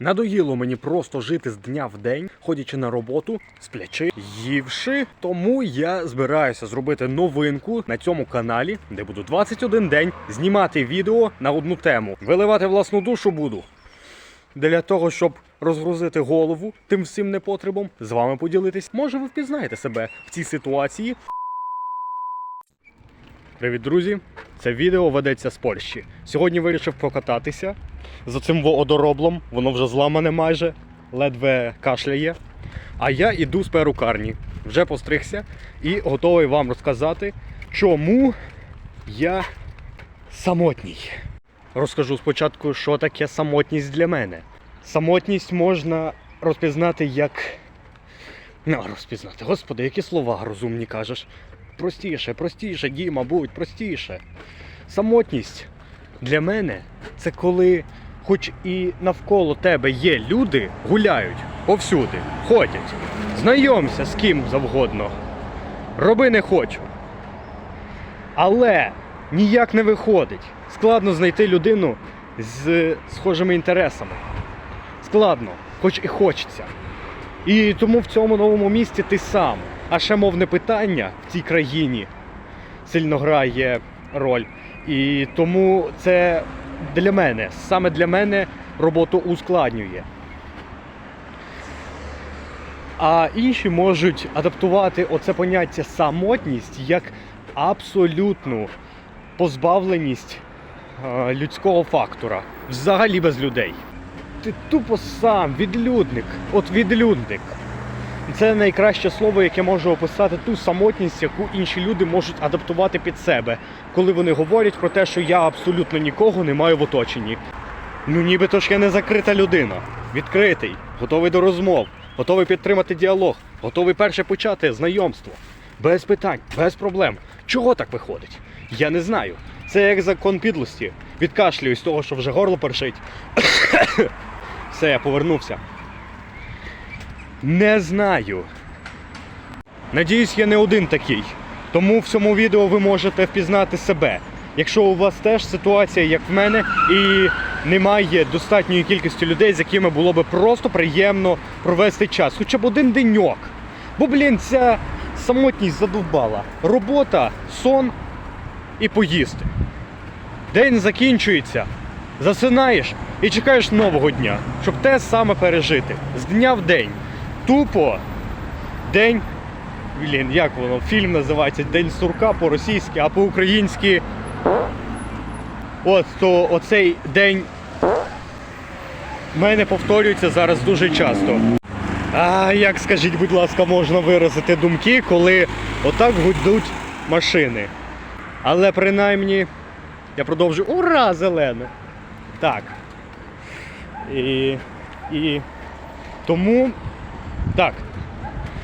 Надоїло мені просто жити з дня в день, ходячи на роботу, сплячи, ївши. Тому я збираюся зробити новинку на цьому каналі, де буду 21 день знімати відео на одну тему. Виливати власну душу буду. Для того, щоб розгрузити голову тим всім непотребом, з вами поділитись. Може, ви впізнаєте себе в цій ситуації. Привіт, друзі! Це відео ведеться з Польщі. Сьогодні вирішив прокататися за цим водороблом, воно вже зламане майже, ледве кашляє. А я іду з перукарні, вже постригся і готовий вам розказати, чому я самотній. Розкажу спочатку, що таке самотність для мене. Самотність можна розпізнати як. Ну, розпізнати. Господи, які слова розумні кажеш. Простіше, простіше, Діма, будь простіше. Самотність для мене це коли, хоч і навколо тебе є люди, гуляють повсюди, ходять, знайомся з ким завгодно. Роби не хочу. Але ніяк не виходить. Складно знайти людину з схожими інтересами. Складно, хоч і хочеться. І тому в цьому новому місті ти сам. А ще мовне питання в цій країні сильно грає роль. І тому це для мене, саме для мене роботу ускладнює. А інші можуть адаптувати оце поняття самотність як абсолютну позбавленість е, людського фактора. Взагалі без людей. Ти тупо сам, відлюдник. От відлюдник. Це найкраще слово, яке може описати ту самотність, яку інші люди можуть адаптувати під себе, коли вони говорять про те, що я абсолютно нікого не маю в оточенні. Ну нібито ж я не закрита людина. Відкритий, готовий до розмов, готовий підтримати діалог, готовий перше почати знайомство. Без питань, без проблем. Чого так виходить? Я не знаю. Це як закон підлості. Відкашлююсь того, що вже горло першить. Все, я повернувся. Не знаю. Надіюсь, я не один такий. Тому в цьому відео ви можете впізнати себе. Якщо у вас теж ситуація, як в мене, і немає достатньої кількості людей, з якими було би просто приємно провести час, хоча б один деньок. Бо, блін, ця самотність задовбала. Робота, сон і поїсти. День закінчується, засинаєш і чекаєш нового дня, щоб те саме пережити. З дня в день. Тупо день. Блін, як воно? Фільм називається День сурка по-російськи, а по-українськи. От то оцей день в мене повторюється зараз дуже часто. А як скажіть, будь ласка, можна виразити думки, коли отак гудуть машини. Але принаймні я продовжую. Ура, зелене! Так. І. І. Тому. Так.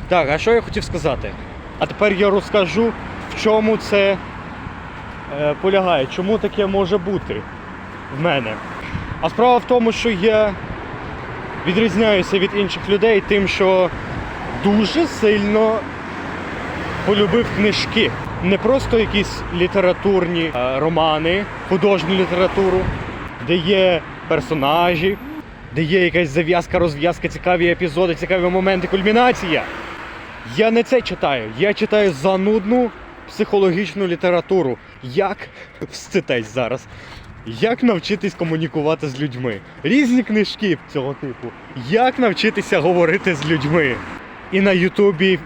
Так, а що я хотів сказати? А тепер я розкажу, в чому це е, полягає, чому таке може бути в мене. А справа в тому, що я відрізняюся від інших людей тим, що дуже сильно полюбив книжки. Не просто якісь літературні е, романи, художню літературу, де є персонажі, де є якась зав'язка, розв'язка, цікаві епізоди, цікаві моменти, кульмінація. Я не це читаю. Я читаю занудну психологічну літературу. Як вститесь зараз? Як навчитись комунікувати з людьми? Різні книжки цього типу. Як навчитися говорити з людьми? І на Ютубі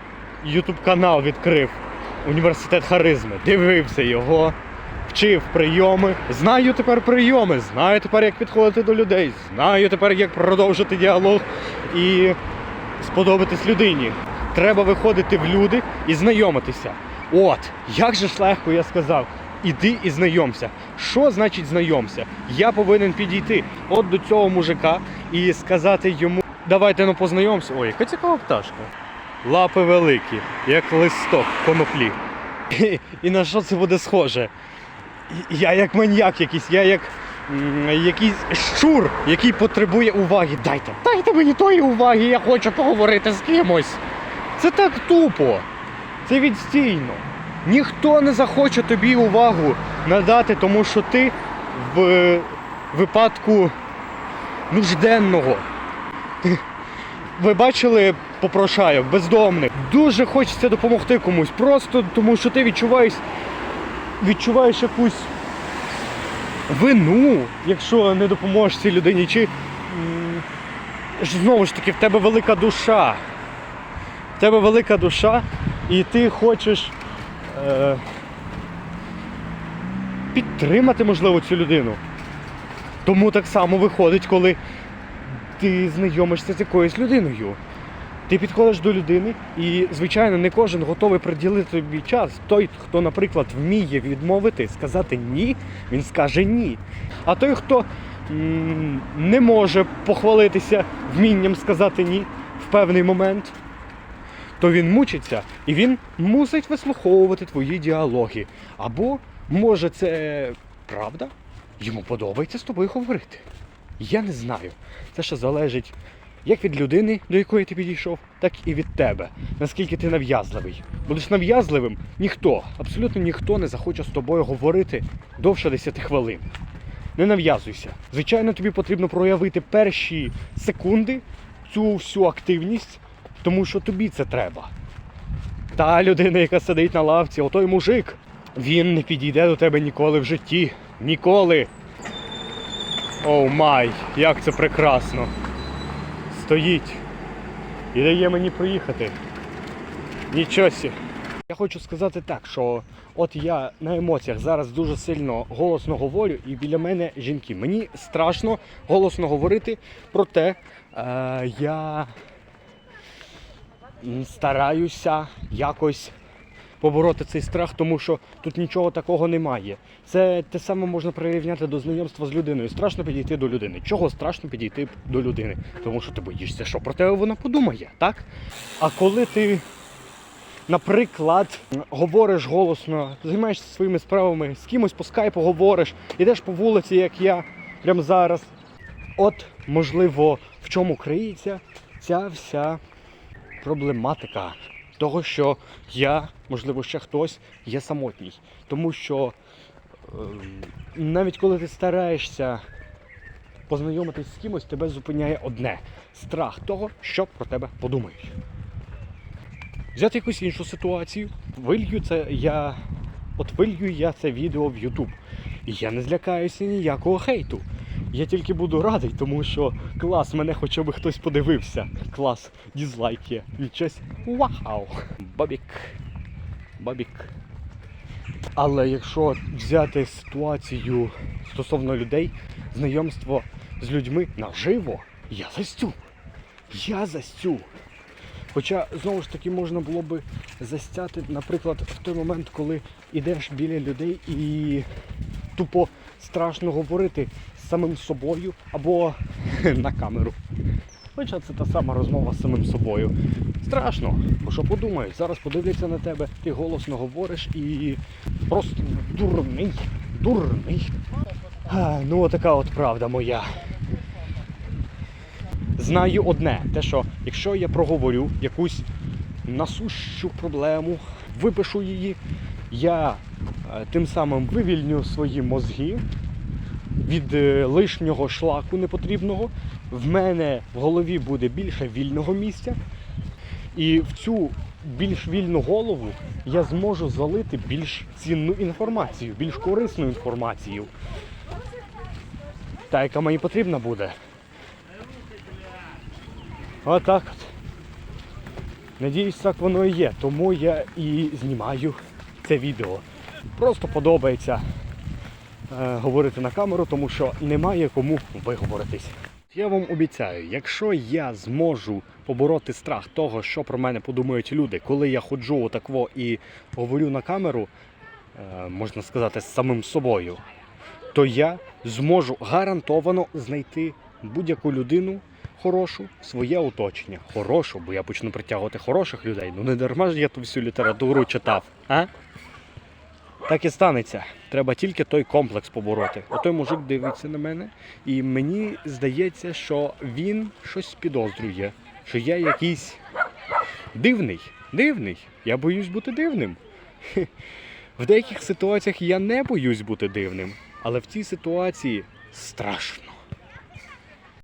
Ютуб канал відкрив університет харизми. Дивився його, вчив прийоми. Знаю тепер прийоми, знаю тепер, як підходити до людей, знаю тепер, як продовжити діалог і сподобатись людині. Треба виходити в люди і знайомитися. От, як же ж легко я сказав. Іди і знайомся. Що значить знайомся? Я повинен підійти от до цього мужика і сказати йому: давайте ну познайомся. Ой, яка цікава пташка. Лапи великі, як листок коноплі. І, і на що це буде схоже? Я як маньяк якийсь, я як якийсь щур, який потребує уваги. Дайте, дайте мені тої уваги, я хочу поговорити з кимось. Це так тупо. Це відстійно. Ніхто не захоче тобі увагу надати, тому що ти в випадку нужденного Ви бачили попрошайок, бездомних. Дуже хочеться допомогти комусь. Просто тому що ти відчуваєш, відчуваєш якусь вину, якщо не допоможеш цій людині. Чи знову ж таки в тебе велика душа. В тебе велика душа, і ти хочеш е, підтримати, можливо, цю людину. Тому так само виходить, коли ти знайомишся з якоюсь людиною. Ти підходиш до людини, і, звичайно, не кожен готовий приділити тобі час. Той, хто, наприклад, вміє відмовити, сказати ні, він скаже ні. А той, хто не може похвалитися вмінням сказати ні в певний момент, то він мучиться і він мусить вислуховувати твої діалоги. Або, може, це правда? Йому подобається з тобою говорити. Я не знаю. Це ще залежить як від людини, до якої ти підійшов, так і від тебе. Наскільки ти нав'язливий. Будеш нав'язливим, ніхто, абсолютно ніхто не захоче з тобою говорити довше 10 хвилин. Не нав'язуйся. Звичайно, тобі потрібно проявити перші секунди цю всю активність, тому що тобі це треба. Та людина, яка сидить на лавці, отой мужик, він не підійде до тебе ніколи в житті. Ніколи. Оу май, як це прекрасно. Стоїть і дає мені проїхати. Нічого. Я хочу сказати так, що от я на емоціях зараз дуже сильно голосно говорю, і біля мене жінки. Мені страшно голосно говорити, проте е, я стараюся якось побороти цей страх, тому що тут нічого такого немає. Це те саме можна прирівняти до знайомства з людиною. Страшно підійти до людини. Чого страшно підійти до людини? Тому що ти боїшся, що про тебе вона подумає, так? А коли ти, наприклад, говориш голосно, займаєшся своїми справами, з кимось по скайпу говориш, ідеш по вулиці, як я, прямо зараз. От, можливо, в чому криється ця вся проблематика того, що я, можливо, ще хтось є самотній. Тому що ем, навіть коли ти стараєшся познайомитись з кимось, тебе зупиняє одне страх того, що про тебе подумають. Взяти якусь іншу ситуацію, вилью це я. От вилью я це відео в YouTube. І я не злякаюся ніякого хейту. Я тільки буду радий, тому що клас, мене хоча б хтось подивився. Клас, дізлайк є. Нічось. Вау! Бабік. Бабік. Але якщо взяти ситуацію стосовно людей, знайомство з людьми наживо, я застю. Я застю. Хоча, знову ж таки, можна було би застяти, наприклад, в той момент, коли йдеш біля людей і тупо страшно говорити самим собою або на камеру. Хоча це та сама розмова з самим собою. Страшно, бо що подумають, зараз подивляться на тебе, ти голосно говориш і просто дурний, дурний. А, ну отака от правда моя. Знаю одне, те, що якщо я проговорю якусь насущу проблему, випишу її, я е, тим самим вивільню свої мозги від е, лишнього шлаку непотрібного. В мене в голові буде більше вільного місця. І в цю більш вільну голову я зможу залити більш цінну інформацію, більш корисну інформацію. Та, яка мені потрібна буде. Отак от. Надіюсь, так воно і є. Тому я і знімаю це відео. Просто подобається говорити на камеру, тому що немає кому виговоритись. Я вам обіцяю, якщо я зможу побороти страх того, що про мене подумають люди, коли я ходжу отакво і говорю на камеру, е, можна сказати, з самим собою, то я зможу гарантовано знайти будь-яку людину хорошу, своє оточення. Хорошу, бо я почну притягувати хороших людей. Ну не дарма ж я ту всю літературу читав, а? Так і станеться. Треба тільки той комплекс побороти. Отой мужик дивиться на мене, і мені здається, що він щось підозрює, що я якийсь дивний. Дивний. Я боюсь бути дивним. В деяких ситуаціях я не боюсь бути дивним, але в цій ситуації страшно.